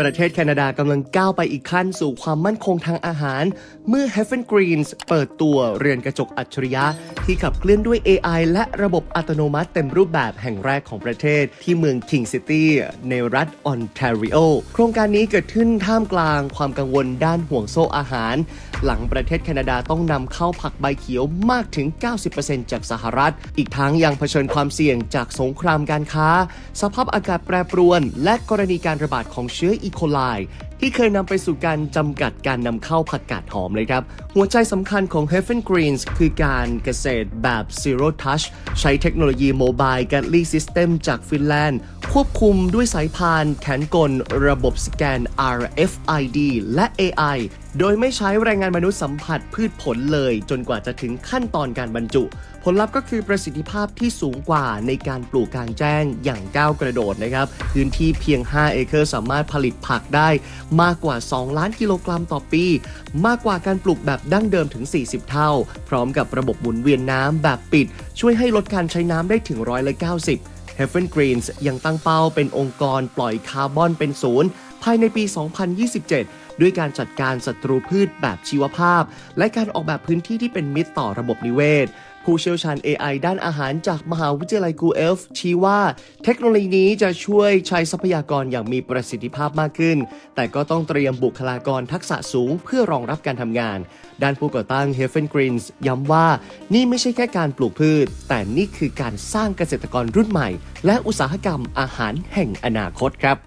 ประเทศแคนาดากำลังก้าวไปอีกขั้นสู่ความมั่นคงทางอาหาร เมื่อ Heaven Greens เปิดตัวเรือนกระจกอัจฉริยะ ที่ขับเคลื่อนด้วย AI และระบบอัตโนมัติเต็มรูปแบบแห่งแรกของประเทศ ที่เมือง King City ในรัฐออนแทรีโอโครงการนี้เกิดขึ้นท่ามกลางความกังวลด้านห่วงโซ่อาหาร หลังประเทศแคนาดาต้องนำเข้าผักใบเขียวมากถึง 90%จากสหรัฐ อีกทั้งยังเผชิญความเสี่ยงจากสงครามการค้า สภาพอากาศแปรปรวน และกรณีการระบาดของเชื้ออีโคไล ที่เคยนำไปสู่การจำกัดการนำเข้าผักกาดหอมเลยครับ หัวใจสำคัญของ Heaven Greens คือการเกษตรแบบ Zero Touch ใช้เทคโนโลยี Mobile g a t l y System จากฟินแลนด์ ควบคุมด้วยสายพาน แขนกล ระบบสแกน RFID และ AI โดยไม่ใช้แรงงานมนุษย์สัมผัสพืชผลเลย จนกว่าจะถึงขั้นตอนการบรรจุ ผลลัพธ์ก็คือประสิทธิภาพที่สูงกว่าในการปลูกกลางแจ้งอย่างก้าวกระโดดนะครับ พื้นที่เพียง 5 เอเคอร์สามารถผลิตผักได้มากกว่า 2 ล้านกิโลกรัมต่อปี มากกว่าการปลูกแบบดั้งเดิมถึง 40 เท่า พร้อมกับระบบหมุนเวียนน้ำแบบปิด ช่วยให้ลดการใช้น้ำได้ถึงร้อยละ90 Heaven Greens ยังตั้งเป้าเป็นองค์กรปล่อยคาร์บอนเป็นศูนย์ภายในปี 2027ด้วยการจัดการศัตรูพืชแบบชีวภาพ และการออกแบบพื้นที่ที่เป็นมิตรต่อระบบนิเวศ ผู้เชี่ยวชาญ AI ด้านอาหารจากมหาวิทยาลัยกูเอลฟ์ชี้ว่า เทคโนโลยีนี้จะช่วยใช้ทรัพยากรอย่างมีประสิทธิภาพมากขึ้น แต่ก็ต้องเตรียมบุคลากรทักษะสูงเพื่อรองรับการทำงาน ด้านผู้ก่อตั้ง Heaven Greens ย้ำว่านี่ไม่ใช่แค่การปลูกพืช แต่นี่คือการสร้างเกษตรกรรุ่นใหม่ และอุตสาหกรรมอาหารแห่งอนาคตครับ